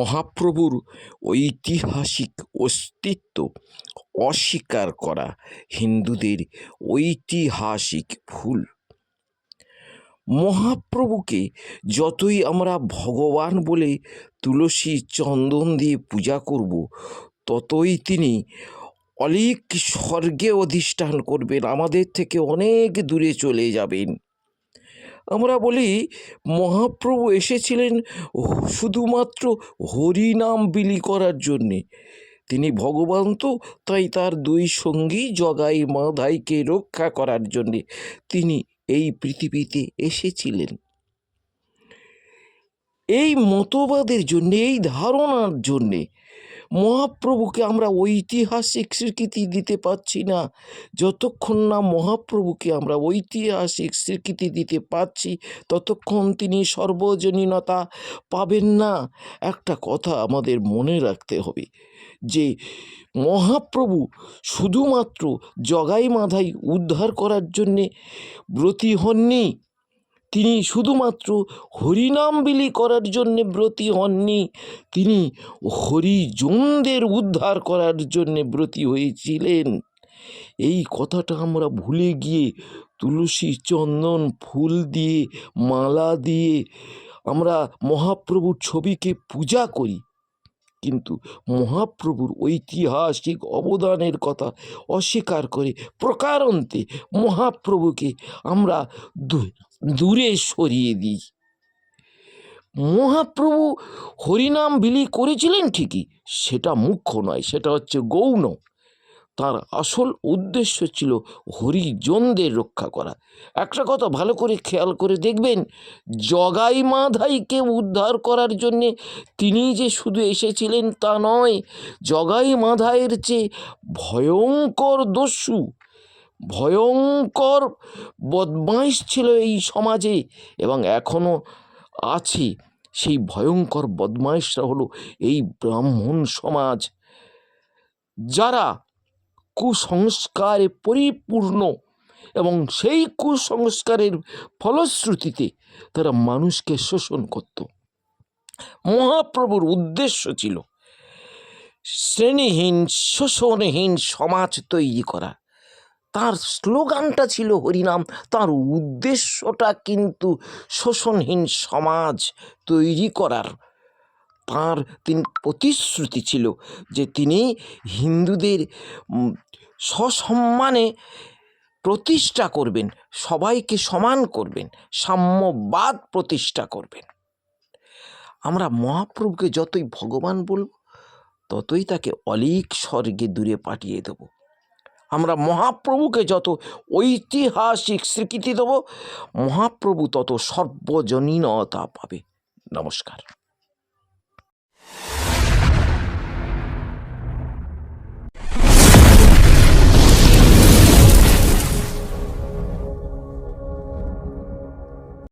মহাপ্রভুর ঐতিহাসিক অস্তিত্ব অস্বীকার করা হিন্দুদের ঐতিহাসিক ভুল। মহাপ্রভুকে যতই আমরা ভগবান বলে তুলসী চন্দন দিয়ে পূজা করব, ততই তিনি অলিক স্বর্গে অধিষ্ঠান করবেন, আমাদের থেকে অনেক দূরে চলে যাবেন। আমরা বলি, মহাপ্রভু এসেছিলেন শুধুমাত্র হরিনাম বিলি করার জন্যে। তিনি ভগবান তো, তাই তার দুই সঙ্গী জগাই মাধাইকে রক্ষা করার জন্যে তিনি এই পৃথিবীতে এসেছিলেন। এই মতবাদের জন্যে, এই ধারণার জন্যে মহাপ্রভুকে আমরা ঐতিহাসিক স্বীকৃতি দিতে পারছি না। যতক্ষণ না মহাপ্রভুকে আমরা ঐতিহাসিক স্বীকৃতি দিতে পারছি ততক্ষণ তিনি সর্বজনীনতা পাবেন না। একটা কথা আমাদের মনে রাখতে হবে যে, মহাপ্রভু শুধুমাত্র জগাই মাধাই উদ্ধার করার জন্যে ব্রতী হননি। তিনি শুধুমাত্র হরিনাম বিলি করার জন্যে ব্রতী হননি, তিনি হরিজনদের উদ্ধার করার জন্যে ব্রতী হয়েছিলেন। এই কথাটা আমরা ভুলে গিয়ে তুলসী চন্দন ফুল দিয়ে, মালা দিয়ে আমরা মহাপ্রভুর ছবিকে পূজা করি। কিন্তু মহাপ্রভুর ঐতিহাসিক অবদানের কথা অস্বীকার করে প্রকারন্তে মহাপ্রভুকে আমরা দূরে সরিয়ে দিই। মহাপ্রভু হরিনাম বিলি করেছিলেন ঠিকই, সেটা মুখ্য নয়, সেটা হচ্ছে গৌণ। তার আসল উদ্দেশ্য ছিল হরিজনদের রক্ষা করা। একটা কথা ভালো করে খেয়াল করে দেখবেন, জগাই মাধাইকে উদ্ধার করার জন্যে তিনি যে শুধু এসেছিলেন তা নয়, জগাই মাধাইয়ের চেয়ে ভয়ঙ্কর দস্যু, ভয়ঙ্কর বদমাইশ ছিল এই সমাজে এবং এখনও আছে, সেই ভয়ঙ্কর বদমাইশরা হলো এই ব্রাহ্মণ সমাজ। যারা কুসংস্কারে পরিপূর্ণ এবং সেই কুসংস্কারের ফলশ্রুতিতে তারা মানুষকে শোষণ করত। মহাপ্রভুর উদ্দেশ্য ছিল শ্রেণীহীন, শোষণহীন সমাজ তৈরি করা। তার স্লোগানটা ছিল হরিনাম, তার উদ্দেশ্যটা কিন্তু শোষণহীন সমাজ তৈরি করার তার তিনি প্রতিশ্রুতি ছিল যে তিনি হিন্দুদের সসম্মানে প্রতিষ্ঠা করবেন, সবাইকে সমান করবেন, সাম্যবাদ প্রতিষ্ঠা করবেন। আমরা মহাপ্রভুকে যতই ভগবান বলব, ততই তাকে অলিক স্বর্গে দূরে পাঠিয়ে দেব। আমরা মহাপ্রভুকে যত ঐতিহাসিক স্বীকৃতি দেব, মহাপ্রভু তত সর্বজনীনতা পাবে। নমস্কার।